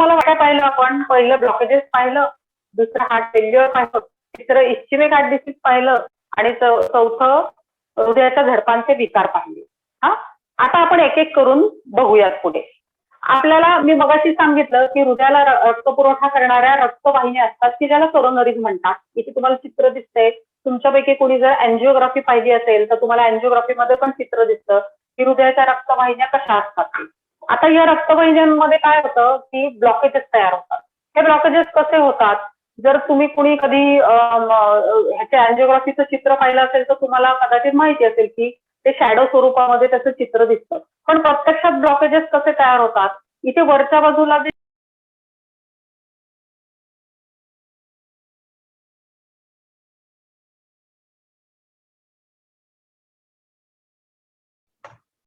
तुम्हाला काय पाहिलं आपण? पहिलं ब्लॉकेजेस पाहिलं दुसरं हार्ट फेल्युअर पाहिलं तिसरं इस्चिमिक हार्ट डिसीज पाहिलं आणि चौथं हृदयाच्या झडपांचे विकार पाहिले. हा? आता आपण एक एक करून बघूयात पुढे. आपल्याला मी मगाशी सांगितलं की हृदयाला रक्त पुरवठा करणाऱ्या रक्तवाहिन्या असतात की ज्याला कोरोनरीज म्हणतात. इथे तुम्हाला चित्र दिसतंय. तुमच्यापैकी कोणी जर अँजिओग्राफी पाहिली असेल तर तुम्हाला अँजिओग्राफीमध्ये पण चित्र दिसतं की हृदयाच्या रक्तवाहिन्या कशा असतात आता या रक्तवाहिन्यांमध्ये काय होतं की ब्लॉकेजेस तयार होतात. हे ब्लॉकेजेस कसे होतात? जर तुम्ही कुणी कधी ह्याच्या अँजिओग्राफीचं चित्र पाहिलं असेल तर तुम्हाला कदाचित माहिती असेल की ते शॅडो स्वरूपामध्ये त्याचं चित्र दिसतं. पण प्रत्यक्षात ब्लॉकेजेस कसे तयार होतात? इथे वरच्या बाजूला जे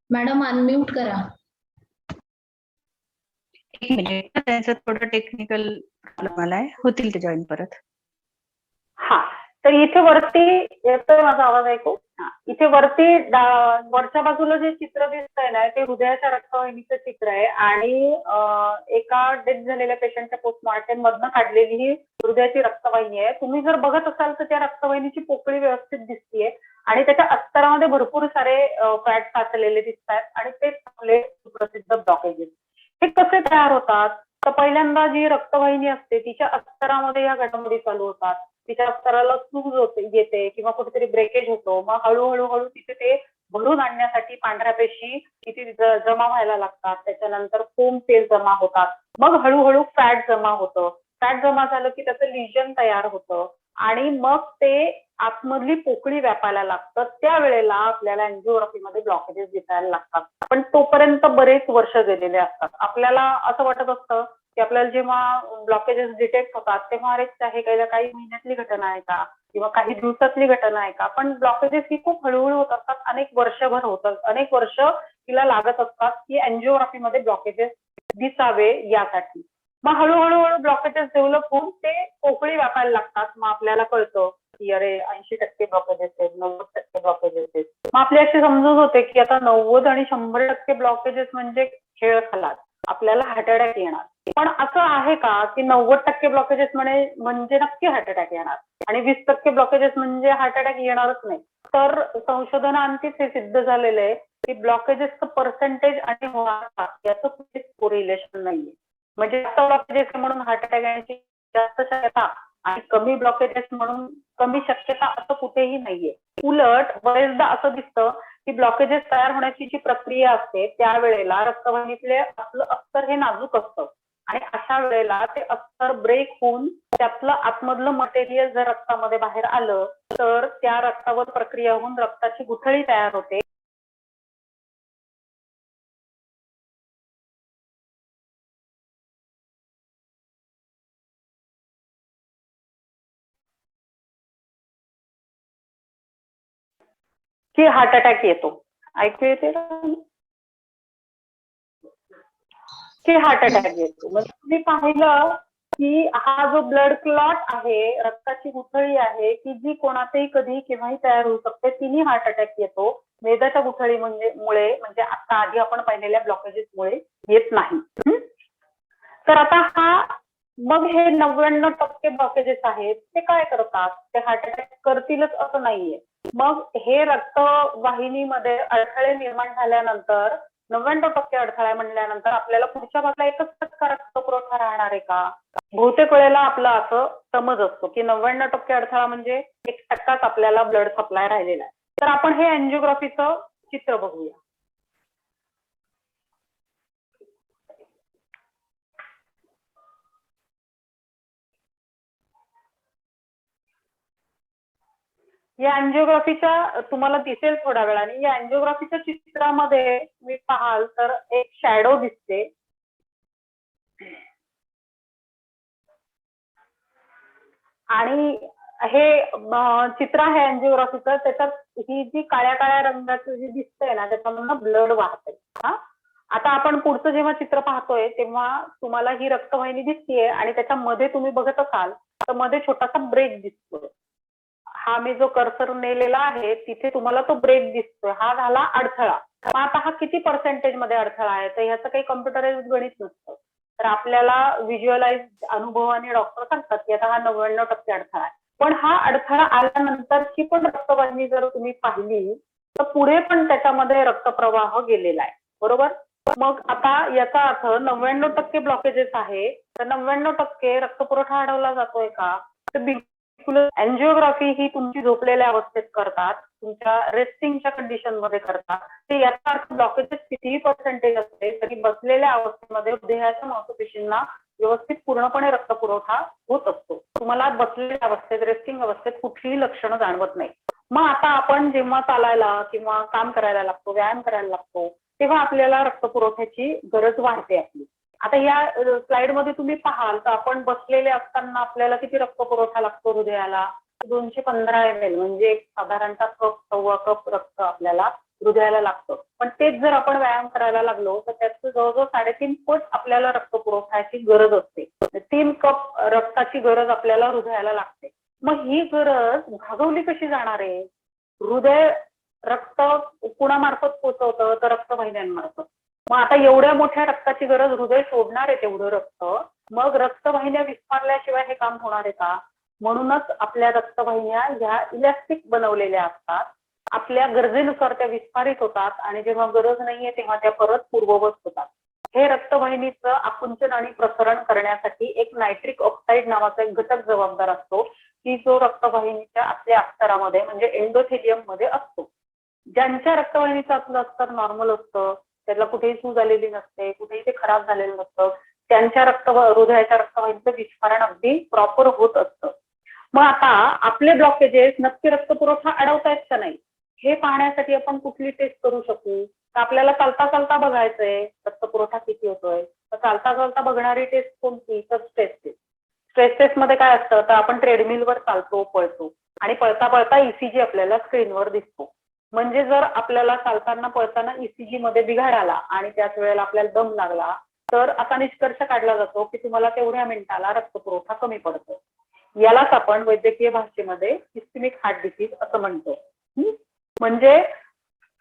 मॅडम अनम्यूट करा. त्यांचं थोडं टेक्निकल प्रॉब्लेम आलाय होतील ते जॉईन परत हा तर इथे वरती येतोय माझा आवाज ऐकू? इथे वरती वरच्या बाजूला जे चित्र दिसतंय ना ते हृदयाच्या रक्तवाहिनीचं चित्र आहे आणि एका डेथ झालेल्या पेशंटच्या पोस्टमॉर्टम मधनं काढलेली ही हृदयाची रक्तवाहिनी आहे. तुम्ही जर बघत असाल तर त्या रक्तवाहिनीची पोकळी व्यवस्थित दिसतीये आणि त्याच्या अस्तरामध्ये भरपूर सारे फॅट साचलेले दिसतात आणि तेच आपले सुप्रसिद्ध ब्लॉकेजेस हे कसे तयार होतात? तर पहिल्यांदा जी रक्तवाहिनी असते तिच्या अस्तरामध्ये या घडामोडी चालू होतात. तिच्या अस्तराला सूज होते येते किंवा कुठेतरी ब्रेकेज होतो. मग हळूहळू हळू तिथे ते भरून आणण्यासाठी पांढऱ्या पेशी तिथे जमा व्हायला लागतात. त्याच्यानंतर फोम तेल जमा होतात. मग हळूहळू फॅट जमा होतं. फॅट जमा झालं की त्याचं लिजन तयार होतं. आणि मग ते आतमधली पोकळी व्यापायला लागतं त्यावेळेला आपल्याला अँजिओग्राफीमध्ये ब्लॉकेजेस दिसायला लागतात. पण तोपर्यंत बरेच वर्ष गेलेले असतात. आपल्याला असं वाटत असतं की आपल्याला जेव्हा ब्लॉकेजेस डिटेक्ट होतात तेव्हा अरे हे काही काही महिन्यातली घटना आहे का? किंवा काही दिवसातली घटना आहे का? पण ब्लॉकेजेस ही खूप हळूहळू होत असतात. अनेक वर्षभर होतात अनेक वर्ष तिला लागत असतात की अँजिओग्राफीमध्ये ब्लॉकेजेस दिसावे यासाठी. मग हळूहळू हळू ब्लॉकेजेस डेव्हलप होऊन ते पोकळी व्यापायला लागतात. मग आपल्याला कळतं अरे ऐंशी टक्के ब्लॉकेजेस आहेत नव्वद टक्के ब्लॉकेजेस आहेत मग आपली अशी समजूत होते की आता नव्वद आणि शंभर टक्के ब्लॉकेजेस म्हणजे खेळ खालात आपल्याला हार्ट अटॅक येणार. पण असं आहे का की नव्वद टक्के ब्लॉकेजेस म्हणे म्हणजे नक्की हार्ट अटॅक येणार? आणि वीस टक्के ब्लॉकेजेस म्हणजे हार्ट अटॅक येणारच नाही. तर संशोधनाअंतीच हे सिद्ध झालेलं आहे की ब्लॉकेजेसचं पर्सेंटेज आणि होणार याचं कुठेच कोरिलेशन नाहीये. म्हणजे जास्त ब्लॉकेजेस म्हणून हार्ट अटॅक येण्याची जास्त शक्यता. आणि कमी ब्लॉकेजेस म्हणून कमी शक्यता असं कुठेही नाहीये. उलट बरेचदा असं दिसतं की ब्लॉकेजेस तयार होण्याची जी प्रक्रिया असते त्यावेळेला रक्तवाहिनीतले आपलं अस्तर हे नाजूक असतं. आणि अशा वेळेला ते अस्तर ब्रेक होऊन त्यातलं आतमधलं मटेरियल जर रक्तामध्ये बाहेर आलं तर त्या रक्तावर प्रक्रिया होऊन रक्ताची गुठळी तयार होते. की हार्ट अटॅक येतो. ऐकू येते की? हार्ट अटॅक येतो. म्हणजे तुम्ही पाहिलं की हा जो ब्लड क्लॉट आहे रक्ताची गुठळी आहे की जी कोणातही कधी केव्हाही तयार होऊ शकते तिने हार्ट अटॅक येतो. मेदाच्या गुठळी म्हणजे मुळे म्हणजे आता आधी आपण पाहिलेल्या ब्लॉकेजेसमुळे येत नाही. तर आता हा मग हे नव्याण्णव टक्के ब्लॉकेजेस आहेत ते काय करतात? ते हार्ट अटॅक करतीलच असं नाहीये. मग हे रक्तवाहिनीमध्ये अडथळे निर्माण झाल्यानंतर नव्याण्णव टक्के अडथळा म्हणल्यानंतर आपल्याला पुढच्या भागाला एकच टक्का रक्त पुरवठा राहणार आहे का? बहुतेक वेळेला आपला असं समज असतो की नव्याण्णव टक्के अडथळा म्हणजे एक टक्काच आपल्याला ब्लड सप्लाय राहिलेला आहे. तर आपण हे अँजिओग्राफीचं चित्र बघूया. या अँजिओग्राफीच्या तुम्हाला दिसेल थोड्या वेळाने या अँजिओग्राफीच्या चित्रामध्ये मी पाहाल तर एक शॅडो दिसते. आणि हे चित्र आहे अँजिओग्राफीचं त्याच्यात ही जी काळ्या काळ्या रंगाचं जी दिसतंय ना त्याच्यामधनं ब्लड वाहतंय हा? आता आपण पुढचं जेव्हा चित्र पाहतोय तेव्हा तुम्हाला ही रक्तवाहिनी दिसतीये आणि त्याच्यामध्ये तुम्ही बघत असाल तर मध्ये छोटासा ब्रेक दिसतोय. हा मी जो कर्सर नेलेला आहे तिथे तुम्हाला तो ब्रेक दिसतोय. हा झाला अडथळा. मग आता हा किती पर्सेंटेजमध्ये अडथळा आहे? तर ह्याचं काही कम्प्युटराइज गणित नसतं. तर आपल्याला व्हिज्युअलाइज अनुभवाने डॉक्टर सांगतात की आता हा नव्याण्णव टक्के अडथळा आहे. पण हा अडथळा आल्यानंतरची पण रक्तवाहिनी जर तुम्ही पाहिली तर पुढे पण त्याच्यामध्ये रक्तप्रवाह गेलेला आहे. बरोबर? मग आता याचा अर्थ नव्याण्णव टक्के ब्लॉकेजेस आहे. तर नव्याण्णव टक्के रक्तपुरवठा अडवला जातोय का? तर अँजिओग्राफी ही तुमची झोपलेल्या अवस्थेत करतात तुमच्या रेस्टिंगच्या कंडिशनमध्ये करतात. ते याचा अर्थ ब्लॉकेजेस कितीही पर्सेंटेज असते तरी बसलेल्या अवस्थेमध्ये देहाच्या मांसपेशींना व्यवस्थित पूर्णपणे रक्तपुरवठा होत असतो. तुम्हाला बसलेल्या अवस्थेत रेस्टिंग अवस्थेत कुठलीही लक्षणं जाणवत नाही मग आता आपण जेव्हा चालायला किंवा काम करायला लागतो व्यायाम करायला लागतो तेव्हा आपल्याला रक्तपुरवठ्याची गरज वाढते आपली. आता या स्लाइडमध्ये तुम्ही पाहाल तर आपण बसलेले असताना आपल्याला किती रक्तपुरवठा लागतो हृदयाला? दोनशे पंधरा एम एल म्हणजे साधारणतः कप सव्वा कप रक्त आपल्याला हृदयाला लागतं. पण तेच जर आपण व्यायाम करायला लागलो तर त्याचं जवळजवळ साडेतीन पट आपल्याला रक्तपुरवठ्याची गरज असते. तीन कप रक्ताची गरज आपल्याला हृदयाला लागते. मग ही गरज भागवली कशी जाणार आहे? हृदय रक्त कुणामार्फत पोचवतं तर रक्तवाहिन्यांमार्फत मग आता एवढ्या मोठ्या रक्ताची गरज हृदय सोडणार आहे तेवढं रक्त. मग रक्तवाहिन्या विस्मारल्याशिवाय हे काम होणार आहे का? म्हणूनच आपल्या रक्तवाहिन्या ह्या इलॅस्टिक बनवलेल्या असतात. आपल्या गरजेनुसार त्या विस्फारित होतात आणि जेव्हा गरज नाहीये तेव्हा त्या परत पूर्ववत होतात. हे रक्तवाहिनीचं आकुंचन आणि प्रसरण करण्यासाठी एक नायट्रिक ऑक्साईड नावाचा एक घटक जबाबदार असतो की जो रक्तवाहिनीच्या आतल्या अस्तरामध्ये म्हणजे एंडोथेलियममध्ये असतो. ज्यांच्या रक्तवाहिनीचं आपलं अस्तर नॉर्मल असतं त्याला कुठेही सूज आलेली नसते कुठेही ते खराब झालेलं नसतं. त्यांच्या रक्त हृदयाच्या रक्तवाहिनीचं विस्फारण अगदी प्रॉपर होत असतं. मग आता आपले ब्लॉकेजेस नक्की रक्तपुरवठा अडवतायत का नाही? हे पाहण्यासाठी आपण कुठली टेस्ट करू शकू? तर आपल्याला चालता चालता बघायचंय रक्तपुरवठा किती होतोय. तर चालता चालता बघणारी टेस्ट कोणती? तर स्ट्रेस टेस्ट स्ट्रेस टेस्टमध्ये काय असतं? तर आपण ट्रेडमिलवर चालतो पळतो. आणि पळता पळता ईसीजी आपल्याला स्क्रीनवर दिसतो. म्हणजे जर आपल्याला चालताना पळताना ईसीजी मध्ये बिघाड आला आणि त्याच वेळेला आपल्याला दम लागला तर असा निष्कर्ष काढला जातो की तुम्हाला तेवढ्या मिनिटाला रक्तपुरवठा कमी पडतो. यालाच आपण वैद्यकीय भाषेमध्ये इस्टिमिक हार्ट डिसीज असं म्हणतो. म्हणजे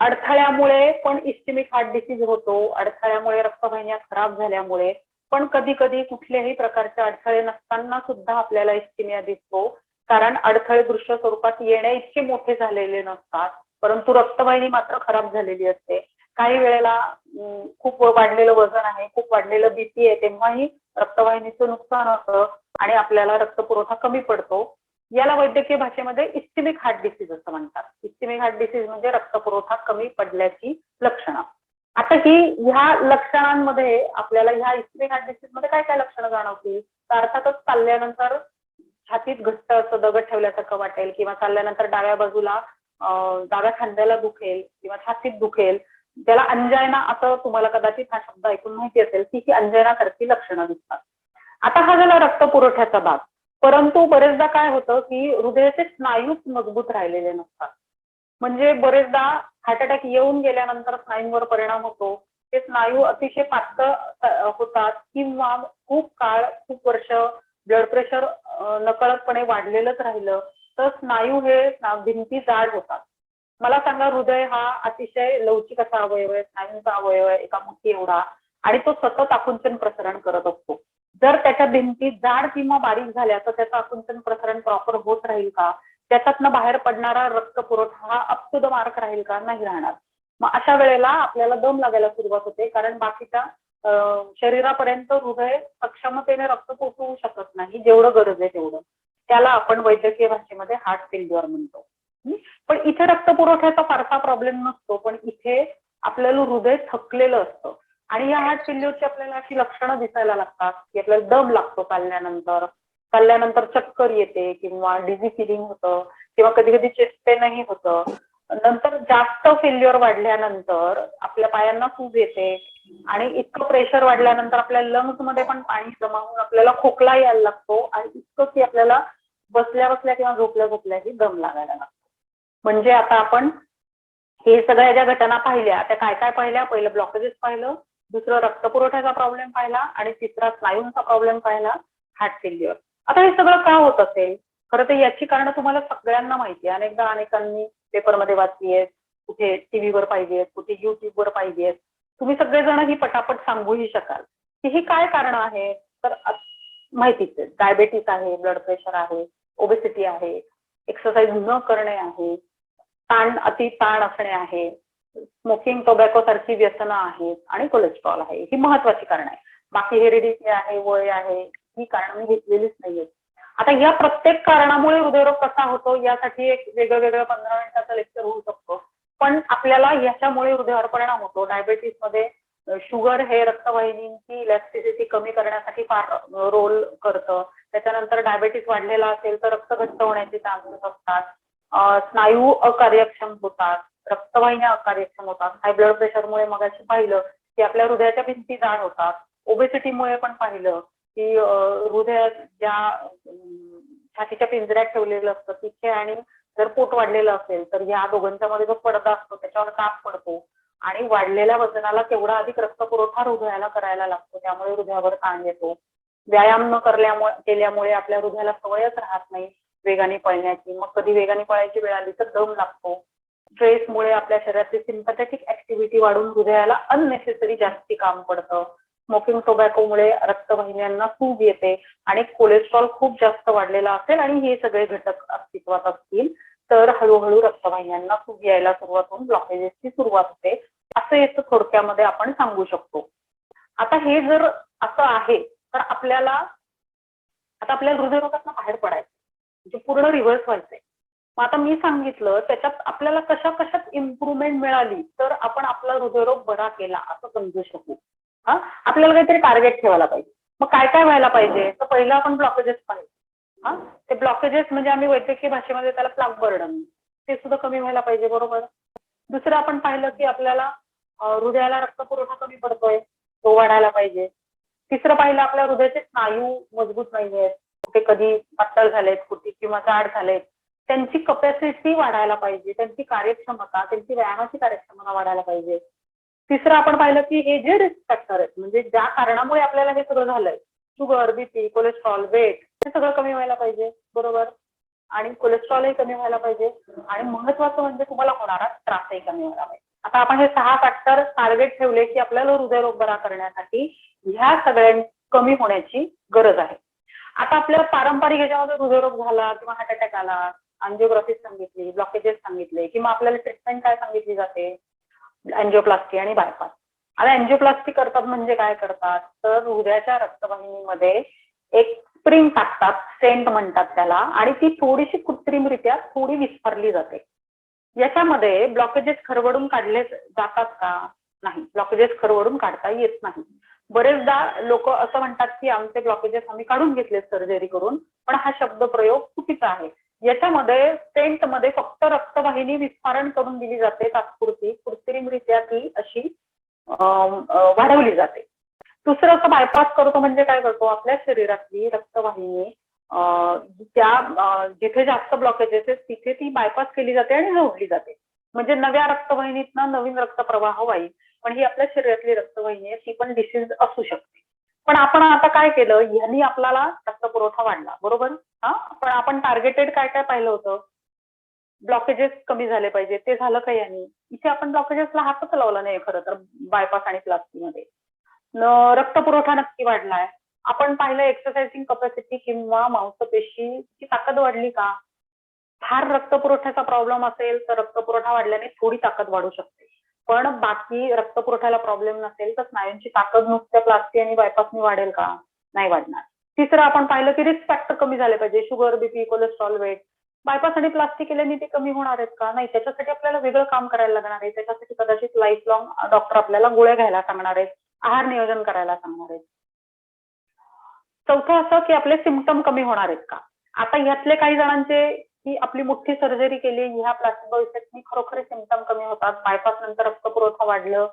अडथळ्यामुळे पण इस्टिमिक हार्ट डिसीज होतो अडथळ्यामुळे रक्तवाहिन्या खराब झाल्यामुळे पण कधी कधी कुठल्याही प्रकारचे अडथळे नसताना सुद्धा आपल्याला इस्टिमिया दिसतो. कारण अडथळे दृश्य स्वरूपात येण्या इतके मोठे झालेले नसतात. परंतु रक्तवाहिनी मात्र खराब झालेली असते. काही वेळेला खूप वाढलेलं वजन आहे खूप वाढलेलं बीपी आहे तेव्हाही रक्तवाहिनीचं नुकसान होतं आणि आपल्याला रक्तपुरवठा कमी पडतो. याला वैद्यकीय भाषेमध्ये इस्टिमिक हार्ट डिसीज असं म्हणतात. इस्टिमिक हार्ट डिसीज म्हणजे रक्तपुरवठा कमी पडल्याची लक्षणं. आता ही ह्या लक्षणांमध्ये आपल्याला ह्या इस्टिमिक हार्ट डिसीजमध्ये काय काय लक्षणं जाणवतील? तर अर्थातच चालल्यानंतर छातीत घट्ट असं दगड ठेवल्यासारखं वाटेल किंवा चालल्यानंतर डाव्या बाजूला डाव्या खांद्याला दुखेल किंवा छातीत दुखेल ज्याला अंजायना असं तुम्हाला कदाचित हा शब्द ऐकून माहिती असेल की ही अंजायना सारखी लक्षणं दिसतात. आता हा झाला रक्त पुरवठ्याचा भाग. परंतु बरेचदा काय होतं की हृदयाचे स्नायूच मजबूत राहिलेले नसतात. म्हणजे बरेचदा हार्ट अटॅक येऊन गेल्यानंतर स्नायूंवर परिणाम होतो. ते स्नायू अतिशय पातळ होतात किंवा खूप काळ खूप वर्ष ब्लड प्रेशर नकळतपणे वाढलेलंच राहिलं. तर स्नायू हे भिंती जाड होतात. मला सांगा हृदय हा अतिशय लवचिक असा अवयव आहे स्नायूंचा अवयव आहे एका मुठी एवढा आणि तो सतत आकुंचन प्रसरण करत असतो. जर त्याच्या भिंती जाड किंवा बारीक झाल्या तर त्याचं आकुंचन प्रसरण प्रॉपर होत राहील का? त्याच्यातनं बाहेर पडणारा रक्त पुरवठा हा अप टू द मार्क राहील का? नाही राहणार. मग अशा वेळेला आपल्याला दम लागायला सुरुवात होते कारण बाकीच्या शरीरापर्यंत हृदय सक्षमतेने रक्त पोचवू शकत नाही जेवढं गरज आहे तेवढं. त्याला आपण वैद्यकीय भाषेमध्ये हार्ट फेल्युअर म्हणतो. पण इथे रक्त पुरवठ्याचा फारसा प्रॉब्लेम नसतो पण इथे आपल्याला हृदय थकलेलं असतं. आणि या हार्ट फेल्युअरची आपल्याला अशी लक्षणं दिसायला लागतात की आपल्याला दम लागतो चालल्यानंतर. चालल्यानंतर चक्कर येते किंवा डिझी फिलिंग होतं किंवा कधी कधी चेस्ट पेनही होतं. नंतर जास्त फेल्युअर वाढल्यानंतर आपल्या पायांना सूज येते आणि इतकं प्रेशर वाढल्यानंतर आपल्या लंग्समध्ये पण पाणी जमा होऊन आपल्याला खोकला यायला लागतो आणि इतकं की आपल्याला बसल्या बसल्या किंवा झोपल्या झोपल्याही दम लागायला लागतो. म्हणजे आता आपण हे सगळ्या ज्या घटना पाहिल्या त्या काय काय पाहिल्या? पहिलं ब्लॉकेजेस पाहिलं दुसरं रक्तपुरवठ्याचा प्रॉब्लेम पाहिला आणि तिसरा स्नायूंचा प्रॉब्लेम पाहिला हार्ट फेल्युअर आता हे सगळं का होत असेल? खरं तर याची कारणं तुम्हाला सगळ्यांना माहिती आहे. अनेकदा अनेकांनी पेपरमध्ये वाचली आहेत कुठे टीव्हीवर पाहिली आहेत कुठे युट्यूबवर पाहिली आहेत तुम्ही सगळेजण ही पटापट सांगूही शकाल. की ही काय कारण आहे? तर माहितीच आहे. डायबेटीस आहे ब्लड प्रेशर आहे. ओबेसिटी आहे एक्सरसाइज न करणे आहे ताण अति ताण असणे आहे स्मोकिंग टोबॅको सारखी व्यसनं आहेत आणि कोलेस्ट्रॉल आहे ही महत्वाची कारण आहे बाकी हेरिडिटी आहे वय आहे ही कारण मी घेतलेलीच नाहीये आता या प्रत्येक कारणामुळे हृदयरोग कसा होतो यासाठी एक वेगळं वेगळं पंधरा मिनिटाचं लेक्चर होऊ शकतो. पण आपल्याला याच्यामुळे हृदयावर परिणाम होतो. डायबेटीसमध्ये शुगर हे रक्तवाहिनींची इलॅस्टिसिटी कमी करण्यासाठी फार रोल करतं. त्याच्यानंतर डायबेटीस वाढलेला असेल तर रक्त घट्ट होण्याचे चान्सेस असतात. स्नायू अकार्यक्षम होतात. रक्तवाहिन्या अकार्यक्षम होतात. हाय ब्लड प्रेशरमुळे मगाशी पाहिलं की आपल्या हृदयाच्या भिंती जाड होतात. ओबेसिटीमुळे पण पाहिलं की हृदयात हृदय ज्या छातीच्या पिंजऱ्यात ठेवलेलं असतं तिथे आणि जर पोट वाढलेलं असेल तर या दोघांच्या मध्ये जो पडदा असतो त्याच्यावर ताप पडतो. आणि वाढलेल्या वजनाला तेवढा अधिक रक्तपुरवठा हृदयाला करायला लागतो. त्यामुळे हृदयावर ताण येतो. व्यायाम न करल्यामुळे केल्यामुळे आपल्या हृदयाला सवयच राहत नाही वेगाने पळण्याची. मग कधी वेगाने पळायची वेळ आली तर दम लागतो. स्ट्रेसमुळे आपल्या शरीरातली सिम्पथेटिक ऍक्टिव्हिटी वाढून हृदयाला अननेसेसरी जास्ती काम पडतं. स्मोकिंग टोबॅकोमुळे रक्तवाहिन्यांना सूज येते आणि कोलेस्ट्रॉल खूप जास्त वाढलेला असेल आणि हे सगळे घटक अस्तित्वात असतील तर हळूहळू रक्तवाहिन्यांना सूज यायला सुरुवात होऊन ब्लॉकेजेसची सुरुवात होते. असं याचं थोडक्यामध्ये आपण सांगू शकतो. आता हे जर असं आहे तर आपल्याला आता आपल्याला हृदयरोगातून बाहेर पडायचं म्हणजे पूर्ण रिव्हर्स व्हायचंय. मग आता मी सांगितलं त्याच्यात आपल्याला कशा कशात इम्प्रुव्हमेंट मिळाली तर आपण आपला हृदयरोग बरा केला असं समजू शकू. हा? आपल्याला काहीतरी टार्गेट ठेवायला पाहिजे. मग काय काय व्हायला पाहिजे? तर पहिलं आपण ब्लॉकेजेस पाहिजे. हा? ते ब्लॉकेजेस म्हणजे आम्ही वैद्यकीय भाषेमध्ये त्याला प्लाक बर्डन ते सुद्धा कमी व्हायला पाहिजे बरोबर? दुसरं आपण पाहिलं की आपल्याला हृदयाला रक्तपुरवठा कमी पडतोय तो वाढायला पाहिजे. तिसरं पाहिलं आपल्या हृदयाचे स्नायू मजबूत नाही आहेत कुठे कधी पातळ झालेत कुठे किंवा जाड झालेत. त्यांची कपॅसिटी वाढायला पाहिजे. त्यांची कार्यक्षमता त्यांची व्यायामाची कार्यक्षमता वाढायला पाहिजे. तिसरं आपण पाहिलं की हे जे रिस्क फॅक्टर आहेत म्हणजे ज्या कारणामुळे आपल्याला हे सगळं झालंय शुगर बीपी कोलेस्ट्रॉल वेट हे सगळं कमी व्हायला पाहिजे. बरोबर? आणि कोलेस्ट्रॉलही कमी व्हायला पाहिजे. आणि महत्वाचं म्हणजे तुम्हाला होणारा त्रासही कमी व्हायला पाहिजे. आता आपण हे सहा फॅक्टर टार्गेट ठेवले की आपल्याला हृदयरोग बरा करण्यासाठी ह्या सगळ्या कमी होण्याची गरज आहे. आता आपल्या पारंपरिक याच्यामध्ये हृदयरोग झाला किंवा हार्ट अटॅक आला अँजिओग्राफी सांगितली ब्लॉकेजेस सांगितले किंवा आपल्याला ट्रीटमेंट काय सांगितली जाते? अँजिओप्लास्टी आणि बायपास आता अँजिओप्लास्टी करतात म्हणजे काय करतात? तर हृदयाच्या रक्तवाहिनीमध्ये एक स्प्रिंग टाकतात सेंट म्हणतात त्याला आणि ती थोडीशी कृत्रिमरित्या थोडी विस्फारली जाते. याच्यामध्ये ब्लॉकेजेस खरवडून काढले जातात का? नाही. ब्लॉकेजेस खरवडून काढता येत नाही. बरेचदा लोक असं म्हणतात की आमचे ब्लॉकेजेस आम्ही काढून घेतले सर्जरी करून पण हा शब्द प्रयोग चुकीचा आहे. याच्यामध्ये सेंटमध्ये फक्त रक्तवाहिनी विस्फारण करून दिली जाते तात्पुरती कृत्रिमरित्या ती अशी वाढवली जाते. दुसरं असं बायपास करतो म्हणजे काय करतो? आपल्या शरीरातली रक्तवाहिनी त्या जिथे जास्त ब्लॉकेजेस आहेत तिथे ती बायपास केली जाते आणि जोडली जाते. म्हणजे नव्या रक्तवाहिनीतनं नवीन रक्तप्रवाह व्हाईल पण ही आपल्या शरीरातली रक्तवाहिनी आहे ती पण डिसीज असू शकते. पण आपण आता काय केलं? यांनी आपल्याला रक्त पुरवठा वाढला बरोबर? हा? पण आपण टार्गेटेड काय काय पाहिलं होतं? ब्लॉकेजेस कमी झाले पाहिजे ते झालं का यांनी? इथे आपण ब्लॉकेजेसला हातच लावला नाही खरं तर बायपास आणि प्लास्टिकमध्ये मध्ये. रक्तपुरवठा नक्की वाढलाय. आपण पाहिलं एक्सरसाइजिंग कपॅसिटी किंवा मांसपेशीची ताकद वाढली का? फार रक्तपुरवठ्याचा प्रॉब्लेम असेल तर रक्तपुरवठा वाढल्याने थोडी ताकद वाढू शकते. पण बाकी रक्तपुरवठ्याला प्रॉब्लेम नसेल तर स्नायूंची ताकद नुसत्या प्लास्टिक आणि बायपासने वाढेल का? नाही वाढणार. तिसरं आपण पाहिलं की रिस्क फॅक्टर कमी झाले पाहिजे. Sugar BP cholesterol weight bypass आणि प्लास्टिक केल्याने ते कमी होणार आहेत का? नाही त्याच्यासाठी आपल्याला वेगळं काम करायला लागणार आहे. त्याच्यासाठी कदाचित लाईफ लॉंग डॉक्टर आपल्याला गोळ्या घ्यायला सांगणार आहेत. आहार नियोजन करायला सांगणार आहेत. चौथं असं की आपले सिमटम कमी होणार आहेत का? आता ह्यातले काही जणांचे की आपली मोठी सर्जरी केली ह्या प्लास्टिक इफेक्टनी खरोखर सिमटम कमी होतात. बायपास नंतर रक्तपुरवठा वाढलं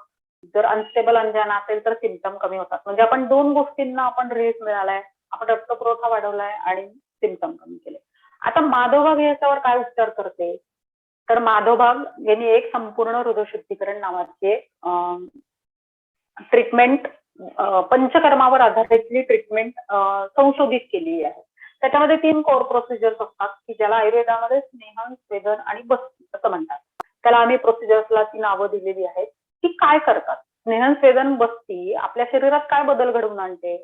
जर अनस्टेबल अंजाना असेल तर सिमटम कमी होतात. म्हणजे आपण दोन गोष्टींना आपण रिलीफ मिळालाय आपण रक्तपुरवठा वाढवलाय आणि सिमटम कमी केले. आता माधवबाग याच्यावर काय उपचार करते? तर माधवबाग यांनी एक संपूर्ण हृदयशुद्धीकरण नावाचे ट्रीटमेंट पंचकर्मावर आधारितली ट्रीटमेंट संशोधित केलेली आहे. त्याच्यामध्ये तीन कोर प्रोसिजर्स असतात की ज्याला आयुर्वेदामध्ये स्नेहन स्वेदन आणि बस्ती असं म्हणतात. त्याला आम्ही प्रोसिजर्सला ती नावं दिलेली आहेत. की काय करतात? स्नेहन स्वेदन बस्ती आपल्या शरीरात काय बदल घडवून आणते?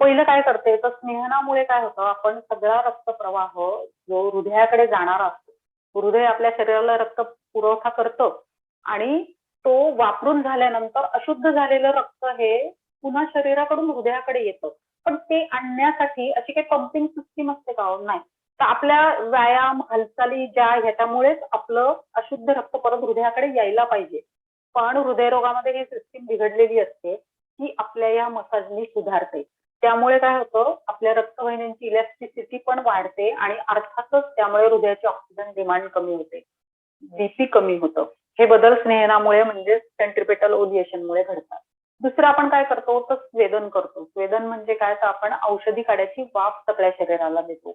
पहिलं काय करते? तर स्नेहनामुळे काय होतं? आपण सगळा रक्त प्रवाह जो हृदयाकडे जाणारा असतो हृदय आपल्या शरीराला रक्त पुरवठा करतं आणि तो वापरून झाल्यानंतर अशुद्ध झालेलं रक्त हे पुन्हा शरीराकडून हृदयाकडे येतं. पण ते आणण्यासाठी अशी काही पंपिंग सिस्टीम असते का हो? नाही. तर आपल्या व्यायाम हालचाली ज्या ह्याच्यामुळेच आपलं अशुद्ध रक्त परत हृदयाकडे यायला पाहिजे. पण हृदयरोगामध्ये ही सिस्टीम बिघडलेली असते की आपल्या या मसाजनी सुधारते. त्यामुळे काय होतं आपल्या रक्तवाहिन्यांची इलेक्ट्रिसिटी पण वाढते आणि अर्थातच त्यामुळे हृदयाची ऑक्सिजन डिमांड कमी होते. बीपी कमी होतं. हे बदल स्नेहनामुळे म्हणजे सेंट्रिपेटल ओलिएशनमुळे घडतात. दुसरं आपण काय करतो? तर स्वेदन करतो. स्वेदन म्हणजे काय? तर आपण औषधी काड्याची वाफ सगळ्या शरीराला देतो.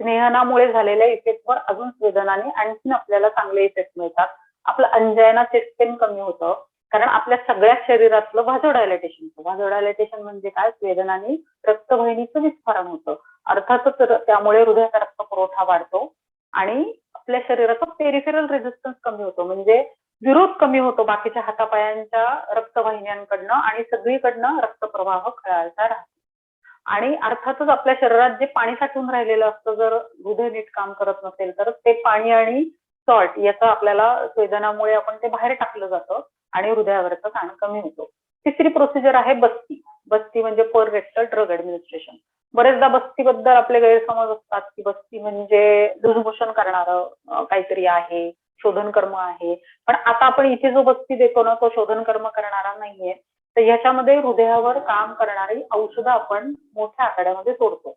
स्नेहनामुळे झालेल्या इफेक्टवर अजून स्वेदनाने आणखीन आपल्याला चांगले इफेक्ट मिळतात. आपलं अंजायना सिस्टम कमी होतं. कारण आपल्या सगळ्या शरीरातलं व्हाझोडायलेटेशन होतं. व्हाझोडायलेटेशन म्हणजे काय? स्वेदनाने रक्तवाहिनीचं विस्फारण होतं. अर्थातच त्यामुळे हृदयाचा रक्त पुरवठा वाढतो आणि आपल्या शरीराचा पेरिफेरल रेझिस्टन्स कमी होतो. म्हणजे विरोध कमी होतो बाकीच्या हातापायांच्या रक्तवाहिन्यांकडनं आणि सगळीकडनं रक्तप्रवाह खळायचा राहतो. आणि अर्थातच आपल्या शरीरात जे पाणी साठून राहिलेलं असतं जर हृदय नीट काम करत नसेल तर ते पाणी आणि सॉल्ट याचा आपल्याला स्वेदनामुळे आपण ते बाहेर टाकलं जातं आणि हृदयावरचा ताण कमी होतो. तिसरी प्रोसिजर आहे बस्ती. बस्ती म्हणजे पर रेक्टल ड्रग ऍडमिनिस्ट्रेशन बरेचदा बस्तीबद्दल आपले गैरसमज असतात की बस्ती म्हणजे दुर्भूषण करणारं काहीतरी आहे शोधन कर्म आहे. पण आता आपण इथे जो बस्ती देतो ना तो शोधन कर्म करणारा नाहीये. तर ह्याच्यामध्ये हृदयावर काम करणारी औषधं आपण मोठ्या आखाड्यामध्ये सोडतो.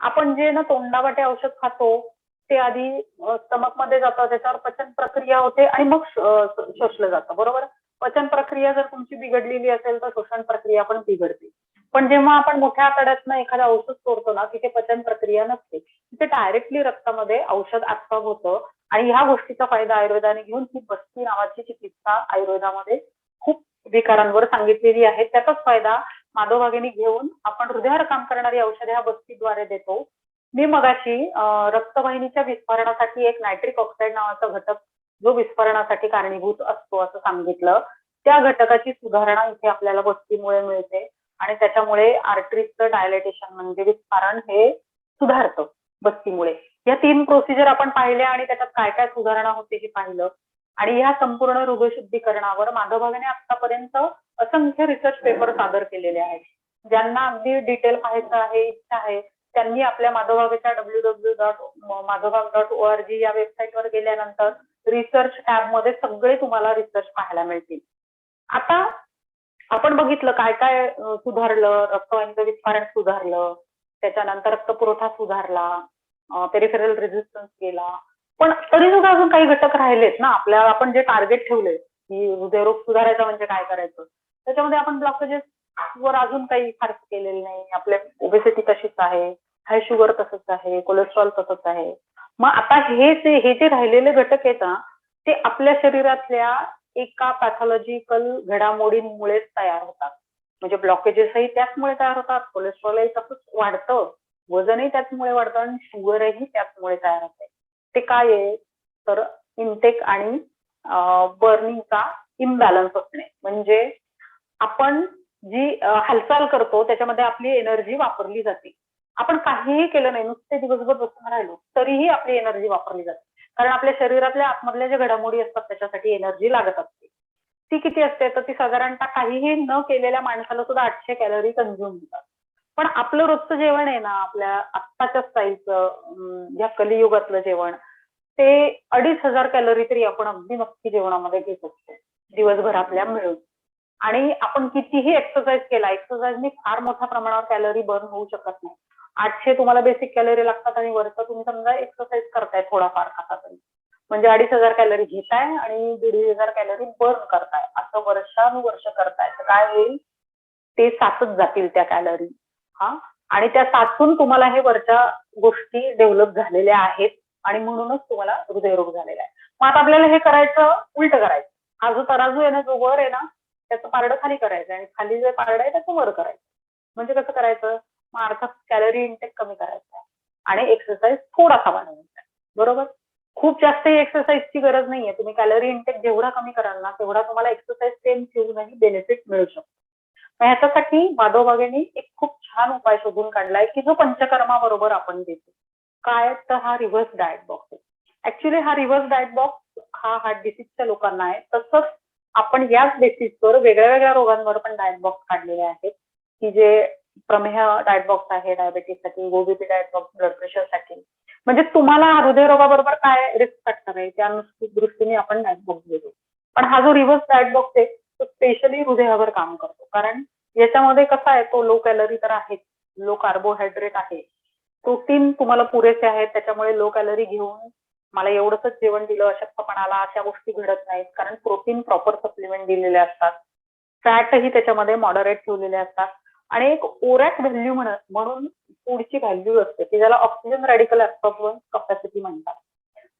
आपण जे ना तोंडावाटे औषध खातो ते आधी स्टमकमध्ये जातं त्याच्यावर पचन प्रक्रिया होते आणि मग शोषलं जातं बरोबर? पचन प्रक्रिया जर तुमची बिघडलेली असेल तर शोषण प्रक्रिया पण बिघडते. पण जेव्हा आपण मोठ्या आतड्यातनं एखादं औषध सोडतो ना तिथे पचन प्रक्रिया नसते. तिथे डायरेक्टली रक्तामध्ये औषध ऍब्सॉर्ब होतं. आणि ह्या गोष्टीचा फायदा आयुर्वेदाने घेऊन ही बस्ती नावाची चिकित्सा आयुर्वेदामध्ये खूप विकारांवर सांगितलेली आहे. त्याचाच फायदा माधवभागेने घेऊन आपण हृदयावर काम करणारी औषधे ह्या बस्तीद्वारे देतो. मी मगाशी रक्तवाहिनीच्या विस्फारणासाठी एक नायट्रिक ऑक्साईड नावाचा घटक जो विस्फारणासाठी कारणीभूत असतो असं सांगितलं. त्या घटकाची सुधारणा इथे आपल्याला बस्तीमुळे मिळते. आणि त्याच्यामुळे आर्टरीजचं डायलेटेशन म्हणजे विस्तारण हे सुधारतं बस्तीमुळे. या तीन प्रोसिजर आपण पाहिल्या आणि त्याच्यात काय काय सुधारणा होते हे पाहिलं. आणि या संपूर्ण हृदयशुद्धीकरणावर माधवभागेने आतापर्यंत असंख्य रिसर्च पेपर सादर केलेले आहेत. ज्यांना अगदी डिटेल पाहायचं आहे इच्छा आहे त्यांनी आपल्या माधवभागेच्या W W dot Madhavbaug dot O R G या वेबसाईटवर गेल्यानंतर रिसर्च टॅबमध्ये सगळे तुम्हाला रिसर्च पाहायला मिळतील. आता आपण बघितलं काय काय सुधारलं रक्तवाहिनीचं विस्फारण सुधारलं त्याच्यानंतर रक्तपुरवठा सुधारला पेरिफेरल रेझिस्टन्स गेला पण तरी सुद्धा अजून काही घटक राहिलेत ना आपल्या आपण जे टार्गेट ठेवले की हृदयरोग सुधारायचा म्हणजे काय करायचं? त्याच्यामध्ये आपण ब्लॉकेजेस वर अजून काही फारस केलेलं नाही. आपल्या ओबेसिटी तशीच आहे हाय शुगर तसंच आहे कोलेस्ट्रॉल तसंच आहे. मग आता हे जे हे जे राहिलेले घटक आहेत ना ते आपल्या शरीरातल्या एका पॅथॉलॉजिकल घडामोडींमुळेच तयार होतात. म्हणजे ब्लॉकेजेसही त्याचमुळे तयार होतात कोलेस्ट्रॉलही तसंच वाढतं वजनही त्याचमुळे वाढतं आणि शुगरही त्याचमुळे तयार होते. ते काय आहे? तर इनटेक आणि बर्निंगचा इम्बॅलन्स असणे. म्हणजे आपण जी हालचाल करतो त्याच्यामध्ये आपली एनर्जी वापरली जाते. आपण काहीही केलं नाही नुसते दिवसभर बसून राहिलो तरीही आपली एनर्जी वापरली जाते. कारण आपल्या शरीरातल्या आतमधल्या ज्या घडामोडी असतात त्याच्यासाठी एनर्जी लागत असते. ती किती असते? तर ती साधारणतः काहीही न केलेल्या माणसाला सुद्धा आठशे कॅलरी कन्झ्युम होतात. पण आपलं रोजचं जेवण आहे ना आपल्या आत्ताच्या स्टाईलचं या कलियुगातलं जेवण ते अडीच हजार कॅलरी तरी आपण अगदी नक्की जेवणामध्ये घेत असतो. दिवसभर आपल्या मिळून. आणि आपण कितीही एक्सरसाइज केला एक्सरसाइजने फार मोठ्या प्रमाणावर कॅलरी बर्न होऊ शकत नाही. आठशे तुम्हाला बेसिक कॅलरी लागतात आणि वरचं तुम्ही समजा एक्सरसाइज करताय थोडाफार कसा तरी. म्हणजे अडीच हजार कॅलरी घेताय आणि दीड हजार कॅलरी बर्न करताय. असं वर्षानुवर्ष करताय. तर काय होईल? ते साचत जातील त्या कॅलरी हा? आणि त्या साचून तुम्हाला हे वरच्या गोष्टी डेव्हलप झालेल्या आहेत आणि म्हणूनच तुम्हाला हृदयरोग झालेला आहे. मग आता आपल्याला हे करायचं उलट करायचं. हा जो तराजू आहे ना जो वर आहे ना त्याचं पारडं खाली करायचं. आणि खाली जे पारडं आहे त्याचं वर करायचं. म्हणजे कसं करायचं? मग अर्थात कॅलरी इंटेक कमी करायचा आहे. आणि एक्सरसाइज थोडासा वाढवायचा बरोबर? खूप जास्त एक्सरसाइजची गरज नाहीये. तुम्ही कॅलरी इंटेक जेवढा कमी कराल ना तेवढा तुम्हाला एक्सरसाइज सेम ठेवूनही बेनिफिट मिळू शकतो. मग ह्याच्यासाठी माधव बागेने एक खूप छान उपाय शोधून काढलाय की जो पंचकर्मा बरोबर आपण देतो. काय तर हा रिव्हर्स डाएट बॉक्स आहे. ऍक्च्युली हा रिव्हर्स डाएट बॉक्स हा हार्ट डिसीजच्या लोकांना आहे. तसंच आपण याच बेसिसवर वेगळ्या वेगळ्या रोगांवर पण डाएट बॉक्स काढलेले आहेत. की जे प्रमेह डायट बॉक्स आहे डायबेटीससाठी go BP diet box blood प्रेशरसाठी म्हणजे तुम्हाला हृदयरोगाबरोबर काय रिस्क फॅक्टर आहे त्या दृष्टीने आपण डायट बॉक्स देतो पण हा जो रिव्हर्स डायट बॉक्स आहे तो स्पेशली हृदयावर काम करतो. कारण याच्यामध्ये कसा आहे तो लो कॅलरी तर आहे लो कार्बोहायड्रेट आहे. प्रोटीन तुम्हाला पुरेसे आहेत त्याच्यामुळे लो कॅलरी घेऊन मला एवढंच जेवण दिलं अशक्तपणाला अशा गोष्टी घडत नाहीत. कारण प्रोटीन प्रॉपर सप्लिमेंट दिलेले असतात. फॅटही त्याच्यामध्ये मॉडरेट ठेवलेले असतात. आणि एक ओरॅक व्हॅल्यू म्हणून फूडची व्हॅल्यू असते की ज्याला ऑक्सिजन रॅडिकल ऍब्सॉर्बन्स कपॅसिटी म्हणतात.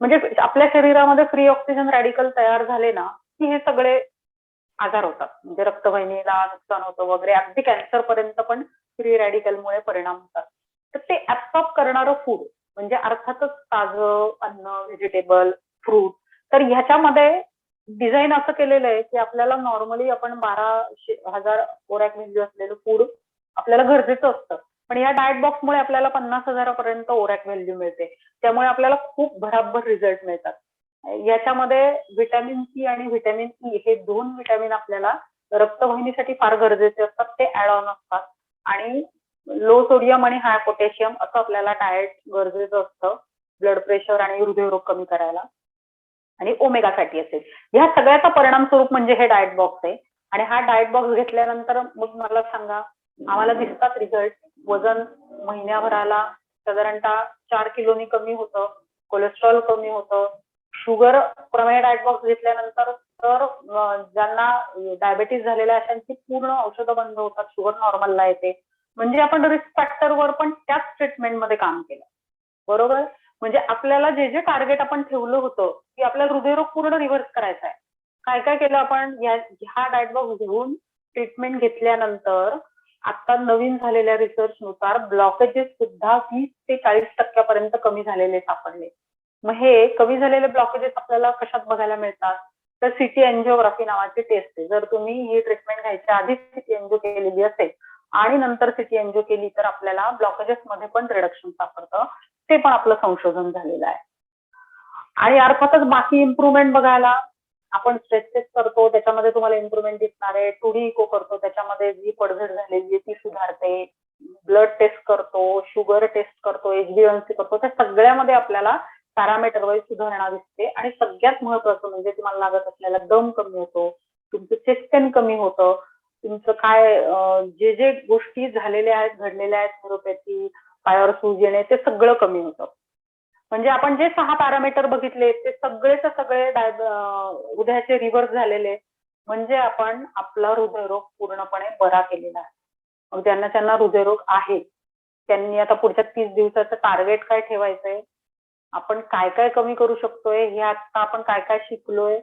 म्हणजे आपल्या शरीरामध्ये फ्री ऑक्सिजन रॅडिकल तयार झाले ना की हे सगळे आजार होतात. म्हणजे रक्तवाहिनीला नुकसान होतं वगैरे अगदी कॅन्सर पर्यंत पण फ्री रॅडिकलमुळे परिणाम होतात. तर ते ऍबसॉर्ब करणारं फूड म्हणजे अर्थातच ताजं अन्न व्हेजिटेबल फ्रूट तर ह्याच्यामध्ये डिझाईन असं केलेलं आहे की आपल्याला नॉर्मली आपण बारा हजार ओरॅक व्हॅल्यू असलेलं फूड आपल्याला गरजेचं असतं. पण या डाएट बॉक्समुळे आपल्याला पन्नास हजारापर्यंत ओरॅक व्हॅल्यू मिळते. त्यामुळे आपल्याला खूप भराभर रिझल्ट मिळतात. याच्यामध्ये व्हिटॅमिन सी आणि व्हिटॅमिन ई हे दोन व्हिटॅमिन आपल्याला रक्तवाहिनीसाठी फार गरजेचे असतात. ते ऍड ऑन असतात. आणि लो सोडियम आणि हाय पोटॅशियम असं आपल्याला डाएट गरजेचं असतं. ब्लड प्रेशर आणि हृदयरोग कमी करायला. आणि ओमेगा फॅटी असेल ह्या सगळ्याचा परिणाम स्वरूप म्हणजे हे डाएट बॉक्स आहे. आणि हा डाएट बॉक्स घेतल्यानंतर मग मला सांगा आम्हाला दिसतात रिझल्ट वजन महिन्याभराला साधारणतः चार किलोनी कमी होतं कोलेस्ट्रॉल कमी होतं. शुगर प्रमेय डाएट बॉक्स घेतल्यानंतर तर ज्यांना डायबेटीस झालेल्या अशांची पूर्ण औषधं बंद होतात. शुगर नॉर्मलला येते. म्हणजे आपण रिस्क फॅक्टरवर पण त्याच ट्रीटमेंटमध्ये काम केलं. बरोबर? म्हणजे आपल्याला जे जे टार्गेट आपण ठेवलं होतं की आपल्याला हृदयरोग पूर्ण रिव्हर्स करायचा आहे काय काय केलं आपण? ह्या डाएट बॉक्स घेऊन ट्रीटमेंट घेतल्यानंतर आता नवीन झालेल्या रिसर्चनुसार ब्लॉकेजेस सुद्धा वीस ते चाळीस टक्क्यापर्यंत कमी झालेले सापडले. मग हे कमी झालेले ब्लॉकेजेस आपल्याला कशात बघायला मिळतात? तर सिटी एन्जिओग्राफी नावाची टेस्ट आहे. जर तुम्ही ही ट्रीटमेंट घ्यायच्या आधीच सिटी एन्जिओ केलेली असेल आणि नंतर सिटी एनजीओ केली तर आपल्याला ब्लॉकेजेस मध्ये पण रिडक्शन सापडतं. ते पण आपलं संशोधन झालेलं आहे. आणि अर्थातच बाकी इम्प्रुव्हमेंट बघायला आपण स्ट्रेस टेस्ट करतो त्याच्यामध्ये तुम्हाला इम्प्रुव्हमेंट दिसणार आहे. टू इको करतो त्याच्यामध्ये जी पडझड झालेली आहे ती सुधारते. ब्लड टेस्ट करतो शुगर टेस्ट करतो एचबीएनसी करतो. त्या सगळ्यामध्ये आपल्याला पॅरामीटर वाईज सुधारणा दिसते. आणि सगळ्यात महत्वाचं म्हणजे तुम्हाला लागत असलेला दम कमी होतो. तुमचं चेस्ट पेन कमी होतं. तुमचं काय जे जे गोष्टी झालेल्या आहेत घडलेल्या आहेत थेरोपॅथी पायावर सूज येणे ते सगळं कमी होतं. म्हणजे आपण जे सहा पॅरामीटर बघितले ते सगळेच सगळे हृदयाचे रिव्हर्स झालेले. म्हणजे आपण आपला हृदयरोग पूर्णपणे बरा केलेला आहे. मग ज्यांना त्यांना हृदयरोग आहे त्यांनी आता पुढच्या तीस दिवसाचं टार्गेट काय ठेवायचंय? आपण काय काय कमी करू शकतोय? हे आता आपण काय काय शिकलोय?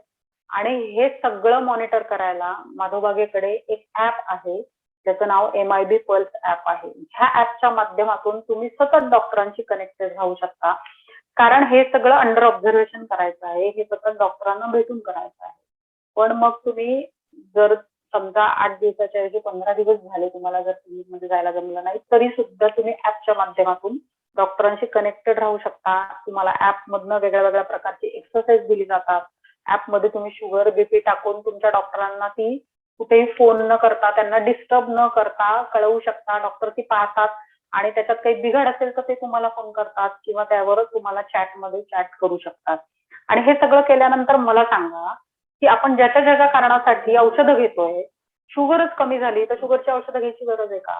आणि हे सगळं मॉनिटर करायला माधवबागेकडे एक ऍप आहे. ज्याचं नाव M I B pulse app आहे. ह्या ऍपच्या माध्यमातून तुम्ही सतत डॉक्टरांशी कनेक्टेड राहू शकता. कारण हे सगळं अंडर ऑब्झर्वेशन करायचं आहे. हे सतत डॉक्टरांना भेटून करायचं आहे. पण मग तुम्ही जर समजा आठ दिवसाच्या ऐवजी पंधरा दिवस झाले तुम्हाला जर clinic मध्ये म्हणजे जायला जमलं नाही तरी सुद्धा तुम्ही ऍपच्या माध्यमातून डॉक्टरांशी कनेक्टेड राहू शकता. तुम्हाला ऍप मधनं वेगळ्या वेगळ्या प्रकारची एक्सरसाइज दिली जातात. ऍपमध्ये तुम्ही शुगर बीपी टाकून तुमच्या डॉक्टरांना ती कुठेही फोन न करता त्यांना डिस्टर्ब न करता कळवू शकता. डॉक्टर ती पाहतात आणि त्याच्यात काही बिघड असेल तर ते तुम्हाला फोन करतात किंवा त्यावरच तुम्हाला चॅटमध्ये चॅट करू शकतात. आणि हे सगळं केल्यानंतर मला सांगा की आपण ज्याच्या ज्याच्या कारणासाठी औषधं घेतोय शुगरच कमी झाली तर शुगरची औषधं घ्यायची गरज आहे का?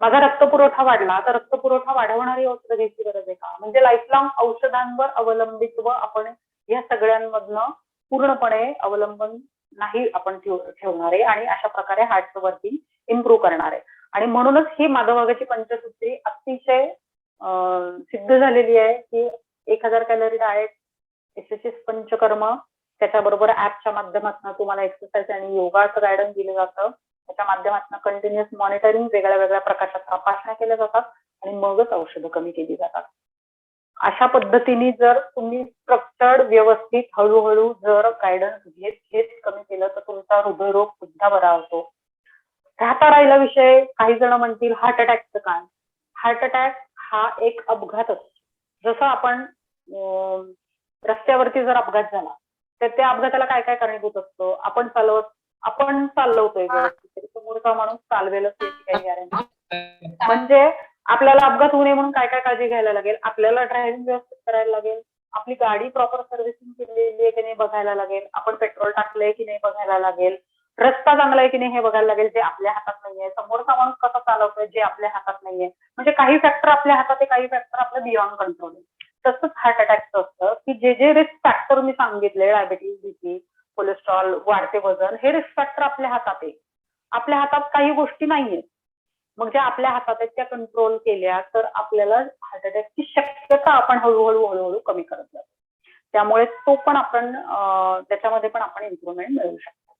माझा रक्तपुरवठा वाढला तर रक्तपुरवठा वाढवणारी औषधं घ्यायची गरज आहे का? म्हणजे लाईफलॉंग औषधांवर अवलंबित्व आपण या सगळ्यांमधनं पूर्णपणे अवलंबन नाही आपण ठेवणारे ठेवणार आहे आणि अशा प्रकारे हार्टचं वर्किंग इम्प्रूव्ह करणार. आहे आणि म्हणूनच ही माधवागाची पंचसूत्री अतिशय सिद्ध झालेली आहे की एक हजार calorie diet S S S Panchakarma त्याच्याबरोबर ऍपच्या माध्यमातून तुम्हाला एक्सरसाइज आणि योगाचं गायडन्स दिलं जातं. त्याच्या माध्यमातून कंटिन्युअस मॉनिटरिंग वेगळ्या वेगळ्या प्रकारच्या तपासण्या केल्या जातात आणि मगच औषधं कमी केली जातात. अशा पद्धतीने जर तुम्ही स्ट्रक्चर्ड व्यवस्थित हळूहळू जर गायडन्स घेत घेत कमी केलं तर तुमचा हृदयरोग सुद्धा बरा होतो. राहता राहिला विषय काही जण म्हणतील हार्ट अटॅकचं काय? हार्ट अटॅक हा एक अपघात असतो. जसं आपण रस्त्यावरती जर अपघात झाला तर त्या अपघाताला काय काय कारणीभूत असतो? आपण चालवत आपण चालवतोय व्यवस्थित. तरी समोरचा माणूस चालवेलच याची काही गॅरंटी म्हणजे आपल्याला अपघात होऊ नये म्हणून काय काय काळजी घ्यायला लागेल? आपल्याला ड्रायव्हिंग व्यवस्थित करायला लागेल. आपली गाडी प्रॉपर सर्व्हिसिंग केलेली आहे की नाही बघायला लागेल? आपण पेट्रोल टाकलंय की नाही बघायला लागेल? रस्ता चांगला आहे की नाही हे बघायला लागेल जे आपल्या हातात नाहीये. समोरचा माणूस कसा चालवतोय जे आपल्या हातात नाहीये. म्हणजे काही फॅक्टर आपल्या हातात आहे काही फॅक्टर आपलं बियॉन्ड कंट्रोल आहे. तसंच हार्ट अटॅकचं असतं की जे जे रिस्क फॅक्टर मी सांगितले डायबिटीज बीपी कोलेस्ट्रॉल वाढते वजन हे रिस्क फॅक्टर आपल्या हातात आहे. आपल्या हातात काही गोष्टी नाहीयेत. मग ज्या आपल्या हातात आहेत त्या कंट्रोल केल्या तर आपल्याला हार्ट अटॅकची शक्यता आपण हळूहळू हळूहळू कमी करत जातो. त्यामुळे तो पण आपण त्याच्यामध्ये पण आपण इम्प्रुव्हमेंट मिळवू शकतो.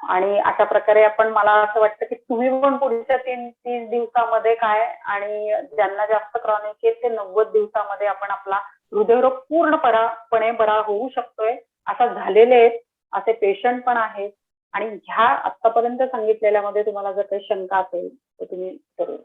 आणि अशा प्रकारे आपण मला असं वाटतं की तुम्ही पण पुढच्या तीन तीस दिवसामध्ये काय आणि ज्यांना जास्त क्रॉनिक आहे ते नव्वद दिवसामध्ये आपण आपला हृदयरोग पूर्णपणे बरा होऊ शकतोय. असं झालेले आहेत असे पेशंट पण आहेत. आणि ह्या आतापर्यंत सांगितलेल्यामध्ये तुम्हाला जर काही शंका असेल तर तुम्ही विचारू.